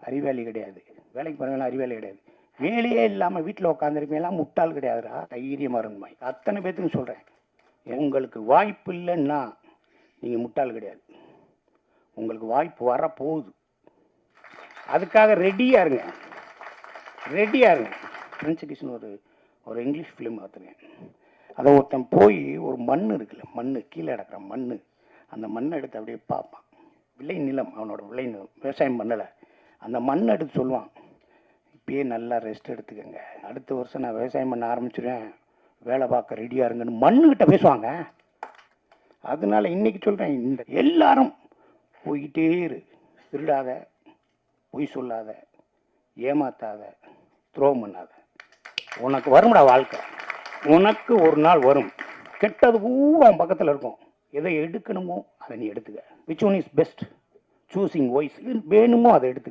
அறிவாளி கிடையாது. வேலைக்கு போறவங்க அறிவாளி கிடையாது. வேலையே இல்லாமல் வீட்டில் உட்காந்துருப்பீங்களாம் முட்டாள் கிடையாதுரா தைரியம் இருந்தமா அத்தனை பேத்துக்கும் சொல்கிறேன் உங்களுக்கு வாய்ப்பு இல்லைன்னா நீங்கள் முட்டாள் கிடையாது. உங்களுக்கு வாய்ப்பு வரப்போகுது. அதுக்காக ரெடியாக இருங்க. ரெடியாக இருங்க. பிரின்ஸ் கிஷன் ஒரு ஒரு இங்கிலீஷ் ஃபிலிம் பார்த்துருக்கேன். அதை ஒருத்தன் போய் ஒரு மண் இருக்குல்ல மண் கீழே கிடக்குற மண் அந்த மண்ணை எடுத்து அப்படியே பார்ப்பான். விளை நிலம் அவனோட விளை நிலம். விவசாயம் பண்ணலை. அந்த மண்ணை எடுத்து சொல்லுவான் இப்பயே நல்லா ரெஸ்ட் எடுத்துக்கோங்க. அடுத்த வருஷம் நான் விவசாயம் பண்ண ஆரம்பிச்சிடுவேன் வேலை பார்க்க ரெடியாக இருங்கன்னு மண்ணுக்கிட்ட பேசுவாங்க. அதனால இன்னைக்கு சொல்கிறேன் இந்த எல்லாரும் போய்கிட்டே இரு. திருடாத பொய் சொல்லாத ஏமாத்தாத துரோகம் பண்ணாத. உனக்கு வரும்டா வாழ்க்கை. உனக்கு ஒரு நாள் வரும். கெட்டது பூரா பக்கத்தில் இருக்கும். எதை எடுக்கணுமோ அதை நீ எடுத்துக்க. Which one is best choosing voice வேணுமோ அதை எடுத்துக்க.